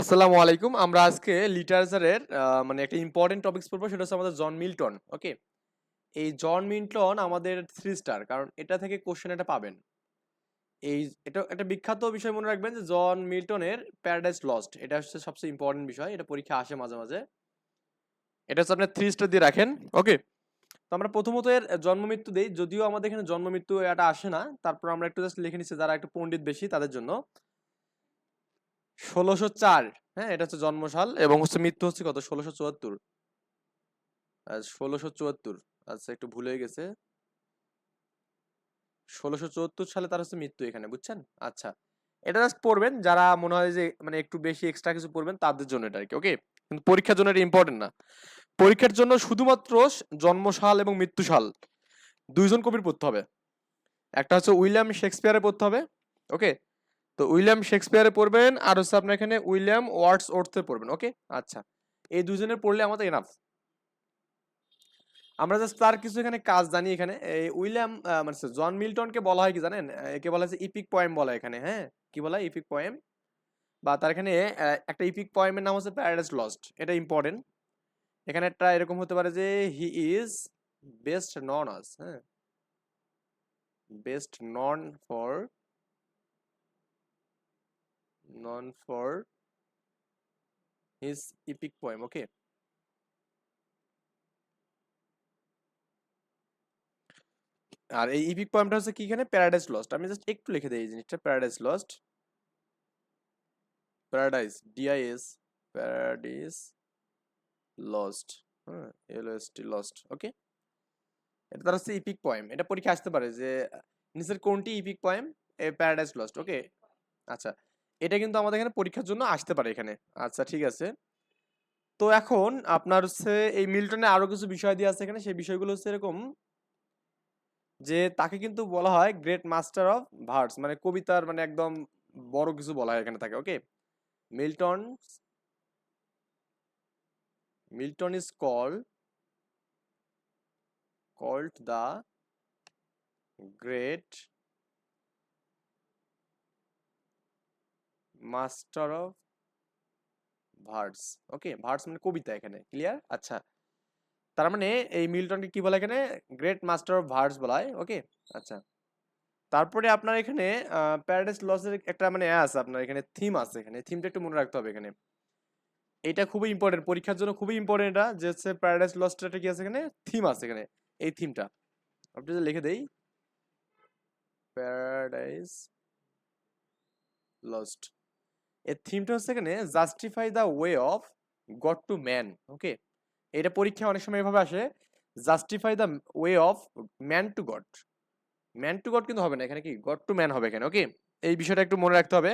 আসসালামু আলাইকুম। আমরা আজকে লিটারেচারের মানে একটা ইম্পর্টেন্ট টপিকস পড়ব, সেটা হচ্ছে আমাদের জন মিল্টন ওকে এই জন মিল্টন আমাদের থ্রি স্টার কারণ এটা থেকে কোশ্চেন এটা পাবেন। এই, এটা, একটা বিখ্যাত বিষয় মনে রাখবেন যে জন মিল্টনের প্যারাডাইস লস্ট এটা হচ্ছে সবচেয়ে ইম্পর্টেন্ট বিষয়, এটা পরীক্ষা আসে মাঝে মাঝে। এটা হচ্ছে আপনার থ্রি স্টার দিয়ে রাখেন ওকে তো আমরা প্রথমত এর জন্ম মৃত্যু দিই, যদিও আমাদের এখানে জন্ম মৃত্যু এটা আসে না, তারপর আমরা একটু জাস্ট লিখে নিচ্ছি, যারা একটু পণ্ডিত বেশি তাদের জন্য। ষোলোশো চার হ্যাঁ এটা হচ্ছে জন্মসাল এবং হচ্ছে মৃত্যু হচ্ছে কত? ষোলোশো চুয়াত্তর। ষোলোশো চুয়াত্তর আচ্ছা একটু ভুল হয়ে গেছে। ষোলোশো চুয়াত্তর সালে তার হচ্ছে মৃত্যু এখানে, বুঝছেন? আচ্ছা এটা জাস্ট পড়বেন, যারা মনে হয় যে মানে একটু বেশি এক্সট্রা কিছু পড়বেন, তাদের জন্য এটা আর কি ওকে কিন্তু পরীক্ষার জন্য এটা ইম্পর্টেন্ট না। পরীক্ষার জন্য শুধুমাত্র জন্মসাল এবং মৃত্যুসাল। দুইজন কবির পড়তে হবে। একটা হচ্ছে উইলিয়াম শেক্সপিয়ারে পড়তে হবে ওকে তো উইলিয়াম শেক্সপিয়ারে পড়বেন আর হচ্ছে আপনার এখানে উইলিয়াম ওয়ার্ডস ওর্থে পড়বেন ওকে আচ্ছা এই দুজনের পড়লে আমাদের এনাফ আমরা জাস্ট তার কিছু এখানে কাজ জানি এখানে। এই উইলিয়াম মানে জন মিল্টনকে বলা হয় কি জানেন? একে বলা হচ্ছে ইপিক পয়েম বলা হয় এখানে হ্যাঁ? কি বলা হয়? ইপিক পয়েম বা তার এখানে একটা ইপিক পয়েমের নাম হচ্ছে প্যারাডাইস লস্ট এটা ইম্পর্টেন্ট এখানে একটা এরকম হতে পারে যে he is best known as হ্যাঁ? Best known for known for his epic poem okay আর এই ইপিক পোয়েমটা হচ্ছে কি এখানে? প্যারাডাইস লস্ট আমি জাস্ট একটু লিখে দিই এই জিনিসটা Paradise Lost Paradise DIS Paradise Lost হ্যাঁ এলওএসটি লস্ট ওকে এটা তার হচ্ছে ইপিক পোয়েম এটা পরীক্ষা আসতে পারে যে, নিচের কোনটি epic poem Paradise Lost okay আচ্ছা এটা কিন্তু আমাদের এখানে পরীক্ষার জন্য আসতে পারে এখানে। আচ্ছা ঠিক আছে। তো এখন আপনার হচ্ছে এই মিল্টনে আরও কিছু বিষয় দিয়ে আছে এখানে। সেই বিষয়গুলো হচ্ছে এরকম যে তাকে কিন্তু বলা হয় গ্রেট মাস্টার অফ ভার্স মানে কবিতার মানে একদম বড় কিছু বলা হয় এখানে তাকে, okay? Milton Milton is call, called the great master of verse okay verse মানে কবিতা এখানে ক্লিয়ার আচ্ছা। তার মানে এই মিল্টনকে কি বলে এখানে? গ্রেট মাস্টার অফ ভার্স বলা হয় ওকে আচ্ছা। তারপরে আপনার এখানে প্যারাডাইস লসের একটা মানে আছে আপনার, এখানে থিম আছে এখানে থিমটা একটু মনে রাখতে হবে এখানে। এটা খুবই ইম্পর্টেন্ট পরীক্ষার জন্য খুবই ইম্পর্টেন্ট এটা, যে হচ্ছে প্যারাডাইস লসটা কি আছে এখানে? থিম আছে এখানে, এই থিমটা আপনি যদি লিখে দেই প্যারাডাইস লস্ট এর থিমটা হচ্ছে এখানে justify the way of God to man okay এটা পরীক্ষা অনেক সময় এভাবে আসে justify the way of man to God man to God কিন্তু হবে না, এখানে কি? গড টু ম্যান হবে এখানে ওকে এই বিষয়টা একটু মনে রাখতে হবে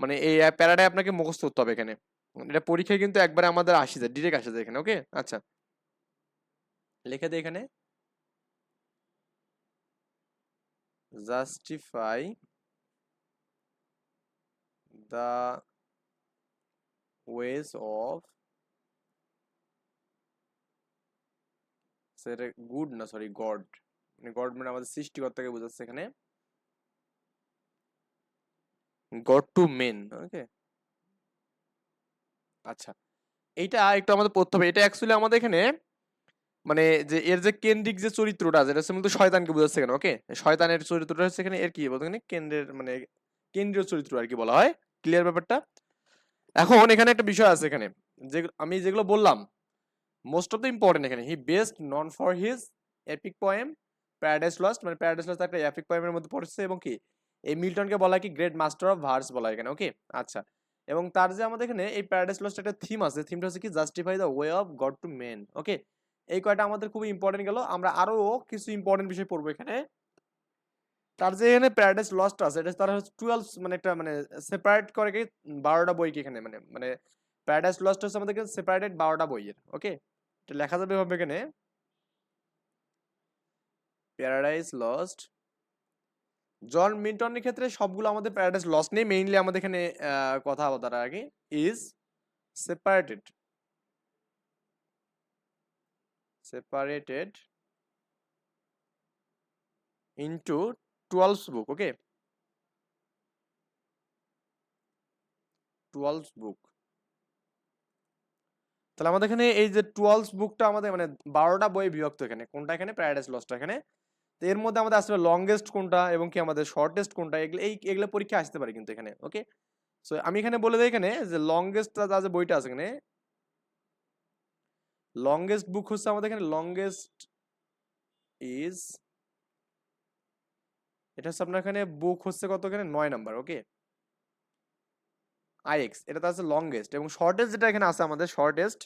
মানে এই প্যারাডাই আপনাকে মুখস্থ করতে হবে এখানে। এটা পরীক্ষায় কিন্তু একবারে আমাদের আসি যায় ডিরেক্ট আসে যায় এখানে ওকে আচ্ছা। লিখে দে এখানে। জাস্টিফাই দ্য অফ সেটা গুড না সরি গড মানে গড মানে আমাদের সৃষ্টিকর্তাকে বোঝাচ্ছে এখানে। গড টু মেন ওকে আচ্ছা এইটা একটু আমাদের পড়তে হবে। এটা অ্যাকচুয়ালি আমাদের এখানে মানে যে এর যে কেন্দ্রিক যে চরিত্রটা আছে, এটা মূলত শয়তানকে বোঝাচ্ছে এখানে ওকে শয়তানের চরিত্রটা হচ্ছে এখানে এর কি বলতে এখানে? কেন্দ্রের মানে কেন্দ্রীয় চরিত্র আর কি বলা হয়। ক্লিয়ার ব্যাপারটা? এখন এখানে একটা বিষয় আছে এখানে। যে আমি যেগুলো বললাম মোস্ট অফ দ্য ইম্পর্টেন্ট এখানে। He best known for his epic poem Paradise Lost মানে প্যারাডাইস লস্ট একটা এপিক পোয়েমের মধ্যে পড়ছে এবং কি, এই মিল্টনকে বলা হয় কি গ্রেট মাস্টার অফ ভার্স বলা হয় এখানে ওকে আচ্ছা। এবং তার যে আমাদের এখানে এই প্যারাডাইস লস্ট একটা থিম আছে থিমটা হচ্ছে কি justify the way of God to men okay এই কয়টা আমাদের খুবই ইম্পর্টেন্ট গেল। আমরা আরও কিছু ইম্পর্টেন্ট বিষয় পড়ব এখানে। তার যে এখানে প্যারাডাইস লস্ট আছে, এটা তারা হচ্ছে টুয়েলভ মানে একটা মানে সেপারেট করে কি, বারোটা বই কি এখানে মানে মানে প্যারাডাইস লস্ট হচ্ছে আমাদের সেপারেটেড বারোটা বইয়ের ওকে এটা লেখা যাবে হবে এখানে। Paradise lost. জন মিল্টনের ক্ষেত্রে সবগুলো আমাদের প্যারাডাইস লস্ট নেই মেইনলি আমাদের এখানে কথা বলার আগে is separated separated into 12 book, okay? 12 book. তাহলে আমাদের এখানে এই যে টুয়েলভ বুকটা আমাদের মানে বারোটা বই বিভক্ত এখানে। কোনটা এখানে? প্যারাডাইস লসটা এখানে। তো এর মধ্যে আমাদের আসলে লংগেস্ট কোনটা এবং কি আমাদের শর্টেস্ট কোনটা, এগুলো, এই, এগুলো পরীক্ষা আসতে পারে কিন্তু এখানে, ওকে? সো আমি এখানে বলে দিই এখানে যে লংগেস্ট যা, যে বইটা আছে এখানে লংগেস্ট বুক হচ্ছে আমাদের এখানে লংগেস্ট ইজ এটা হচ্ছে আপনার এখানে বুক হচ্ছে কত এখানে নয় নাম্বার ওকে আইএক্স এটা তো আছে লংগেস্ট এবং শর্টেস্ট যেটা এখানে আছে আমাদের shortest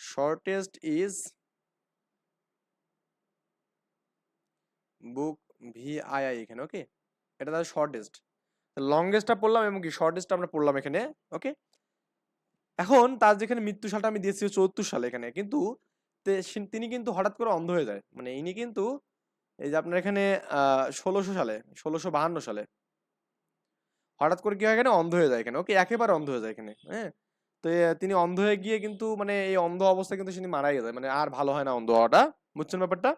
shortest is book V I I এখানে ওকে এটা তাহলে শর্টেস্ট লংগেস্টটা পড়লাম এবং কি? শর্টেস্টটা আমরা পড়লাম এখানে ওকে এখন তার যেখানে মৃত্যু সালটা আমি দিয়েছি চৌত্তর সালে এখানে। কিন্তু তিনি কিন্তু হঠাৎ করে অন্ধ হয়ে যায়। মানে ইনি কিন্তু এই যে আপনার এখানে ষোলোশো সালে, ষোলোশো বাহান্ন সালে হঠাৎ করে কি হয় এখানে? অন্ধ হয়ে যায় এখানে। ওকে একেবারে অন্ধ হয়ে যায় এখানে হ্যাঁ? তো তিনি অন্ধ হয়ে গিয়ে কিন্তু মানে এই অন্ধ অবস্থায় কিন্তু তিনি মারাই যায় মানে আর ভালো হয় না অন্ধ হওয়াটা। বুঝছেন ব্যাপারটা?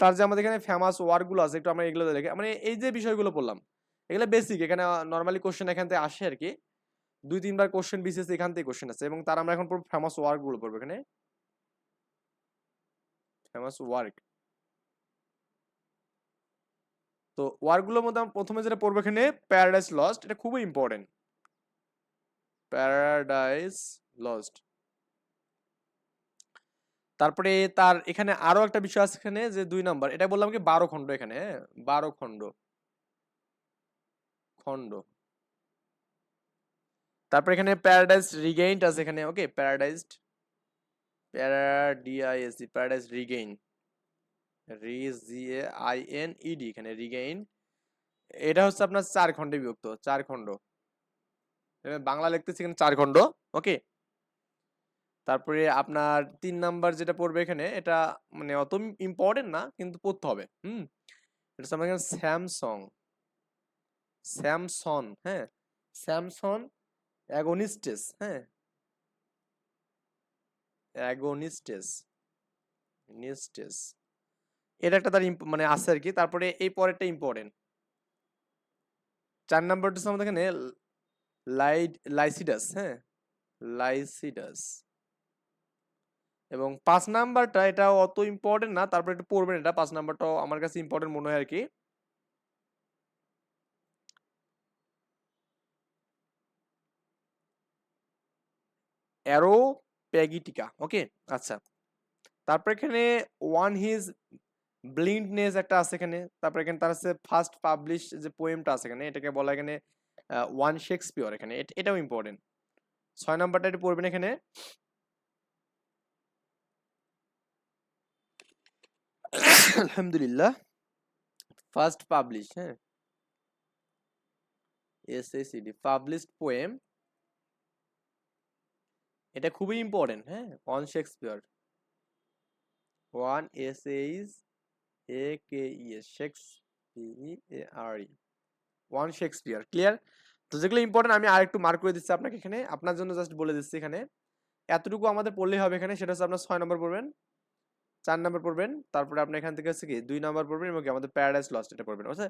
তার যে আমাদের এখানে ফেমাস ওয়ার্কগুলো আছে, একটু আমরা এগুলো দেখে মানে এই যে বিষয়গুলো বললাম, এগুলো বেসিক এখানে নর্মালি কোশ্চেন এখান থেকে আসে আর কি। দুই, তিনবার কোশ্চেন বিশেষ এখান থেকে কোশ্চেন আছে এবং তার আমরা এখন পড়ব ফেমাস ওয়ার্কগুলো পড়ব এখানে। ফেমাস ওয়ার্ক তো ওয়ার্কগুলোর মধ্যে আমরা প্রথমে যেটা পড়ব এখানে প্যারাডাইস লস্ট এটা খুবই ইম্পর্টেন্ট প্যারাডাইস লস্ট তারপরে তার এখানে আরও একটা বিষয় আছে এখানে যে দুই নাম্বার এটা বললাম কি বারো খণ্ড এখানে হ্যাঁ? বারো খণ্ড। খণ্ড। তারপরে এখানে প্যারাডাইস রিগেইন্ট আছে এখানে ওকে প্যারাডাইসড প্যারাডিআইএসি Paradise regain re G A I N ED এখানে রিগেইন এটা হচ্ছে আপনার চার খণ্ডে বিভক্ত, চার খণ্ড। বাংলা লিখতেছি এখানে চার খণ্ড ওকে তারপরে আপনার তিন নাম্বার যেটা পড়বে এখানে, এটা মানে অত ইম্পর্টেন্ট না, কিন্তু পড়তে হবে, হুম? এটা হচ্ছে এখানে স্যামসং স্যামসং হ্যাঁ? স্যামসং অ্যাগোনিস্টেস হ্যাঁ? অ্যাগোনিস্টেস নিস্টেস এটা একটা তার মানে আছে আর কি। তারপরে এই পরেরটা ইম্পর্টেন্ট চার নাম্বারটা আমাদের এখানে লাইড লাইসিডাস হ্যাঁ? লাইসিডাস। এবং পাঁচ নাম্বারটা এটা অত ইম্পর্টেন্ট না, তারপরে একটু পড়বেন এটা। পাঁচ নাম্বারটাও আমার কাছে ইম্পর্টেন্ট মনে হয় আর কি। Areopagitica, okay? আচ্ছা। তারপর এখানে ওয়ান হিজ ব্লিন্ডনেস একটা আছে এখানে। তারপর এখানে তার আছে ফার্স্ট পাবলিশ যে পোয়েমটা আছে এখানে, এটাকে বলা এখানে ওয়ান শেক্সপিয়র এখানে। এটাও ইম্পর্টেন্ট ছয় নাম্বারটা একটু পড়বেন এখানে। আলহামদুলিল্লাহ। ফার্স্ট পাবলিশ হ্যাঁ। S A C D published poem এটা খুবই ইম্পর্টেন্ট হ্যাঁ? One Shakespeare one S H A K E S Shakes R E one Shakespeare clear তো যেগুলো ইম্পর্টেন্ট আমি আর একটু মার্ক করে দিচ্ছি আপনাকে এখানে। আপনার জন্য জাস্ট বলে দিচ্ছি এখানে। এতটুকু আমাদের পড়লেই হবে এখানে, সেটা হচ্ছে আপনার ছয় নম্বর পড়বেন, চার নম্বর পড়বেন, তারপরে আপনি এখান থেকে হচ্ছে কি, দুই নম্বর পড়বেন এবং আমাদের প্যারাডাইস লস্ট এটা পড়বেন বুঝছে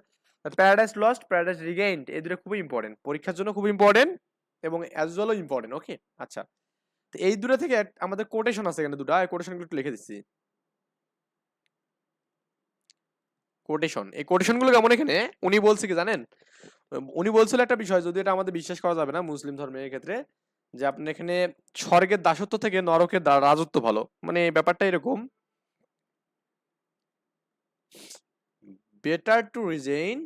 প্যারাডাইস লস্ট প্যারাডাইস রিগেইনড এই দুটো খুবই ইম্পর্টেন্ট পরীক্ষার জন্য খুব ইম্পর্টেন্ট এবং অ্যাজ ওয়েলও ইম্পর্টেন্ট ওকে আচ্ছা। এই দুটো থেকে আমাদের কোটেশন আছে এখানে দুটো কোটেশনগুলো একটু লিখে দিচ্ছি। কোটেশন এই কোটেশনগুলো কেমন এখানে? উনি বলছে কি জানেন? উনি বলছিল একটা বিষয়, যদি এটা আমাদের বিশ্বাস করা যাবে না মুসলিম ধর্মের ক্ষেত্রে, যে আপনি এখানে স্বর্গের দাসত্ব থেকে নরকের রাজত্ব ভালো। মানে ব্যাপারটা এরকম। বেটার টু রিজেইন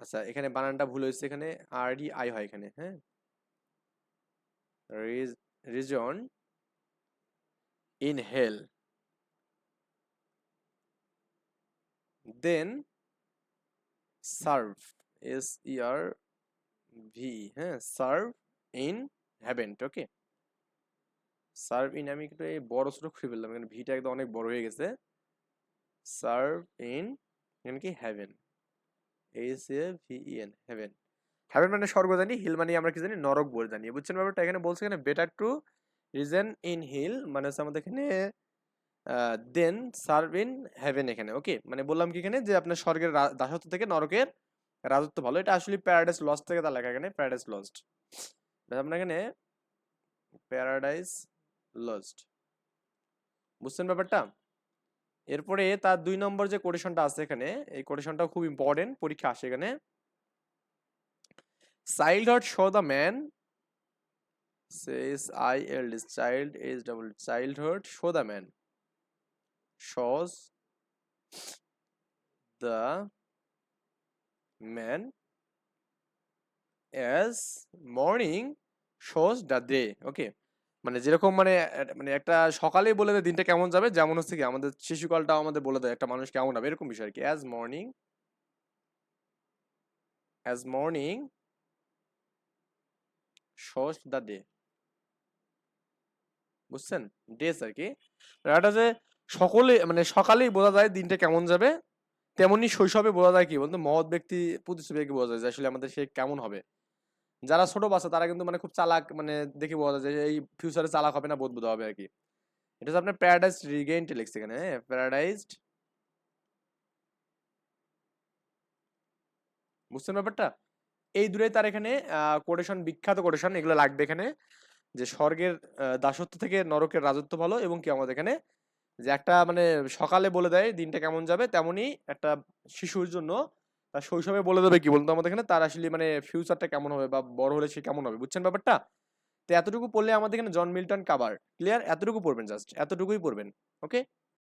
আচ্ছা এখানে বানানটা ভুল হয়েছে এখানে আর ডি আই হয় এখানে হ্যাঁ? Reason in hell than serve, S E R V হ্যাঁ serve in heaven, okay? Serve in, আমি একটু এই বড় ছোট খুঁজে ফেললাম এখানে ভিটা একদম অনেক বড় হয়ে গেছে। সার্ভ ইন, এখানে কি? Heaven. S A V N, heaven. Heaven মানে স্বর্গ জানি, হিল মানে আমরা কি জানি, নরক বলে জানি। বুঝছেন ব্যাপারটা? এখানে বলছে এখানে better to reason in hell মানে হচ্ছে আমাদের এখানে দেন সার্ভ ইন হ্যাভেন এখানে ওকে মানে বললাম কি এখানে যে আপনার স্বর্গের দাসত্ব থেকে নরকের রাজত্ব ভালো। এটা আসলে প্যারাডাইস লস্ট থেকে তার লেখা এখানে প্যারাডাইস লস্ট আপনার এখানে প্যারাডাইস লস্ট বুঝছেন ব্যাপারটা? এরপরে তার দুই নম্বর যে কোটেশনটা আছে এখানে, এই কোটেশনটাও খুব ইম্পর্টেন্ট পরীক্ষা আসে এখানে। Childhood show the man says I eldest child is double childhood show the man shows the man as morning shows the day ওকে মানে যেরকম মানে মানে একটা সকালেই বলে দেয় দিনটা কেমন যাবে যেমন হচ্ছে কি আমাদের শিশুকালটাও আমাদের বলে দেয় একটা মানুষ কেমন হবে এরকম বিষয় আর কি as morning as morning shows the day বুঝছেন? ডেস আর কি। এটা যে সকলে মানে সকালেই বোঝা যায় দিনটা কেমন যাবে। তেমনি শৈশবে বোঝা যায় কি বলতো? মহৎ ব্যক্তি দেখে বোঝা যায় যে আসলে আমাদের সে কেমন হবে। যারা ছোট বাচ্চা, তারা কিন্তু মানে খুব চালাক মানে দেখে বোঝা যায় যে এই ফিউচারে চালাক হবে না বোধ হবে আর কি। এটা হচ্ছে আপনার প্যারাডাইজ রিগেইনড লিখছে এখানে হ্যাঁ? প্যারাডাইজড বুঝছেন ব্যাপারটা? এই দূরে তার এখানে কোটেশন বিখ্যাত কোটেশন এগুলো লাগবে এখানে, যে স্বর্গের দাসত্ব থেকে নরকের রাজত্ব ভালো এবং কি আমাদের এখানে, যে একটা মানে সকালে বলে দেয়, দিনটা কেমন যাবে, তেমনি একটা শিশুর জন্য তার শৈশবে বলে দেবে কি বলতো আমাদের এখানে, তার আসলে মানে ফিউচারটা কেমন হবে বা বড় হলে সে কেমন হবে, বুঝছেন ব্যাপারটা? তো এতটুকু পড়লে আমাদের এখানে জন মিল্টন কাবার ক্লিয়ার এতটুকু পড়বেন জাস্ট এতটুকুই পড়বেন ওকে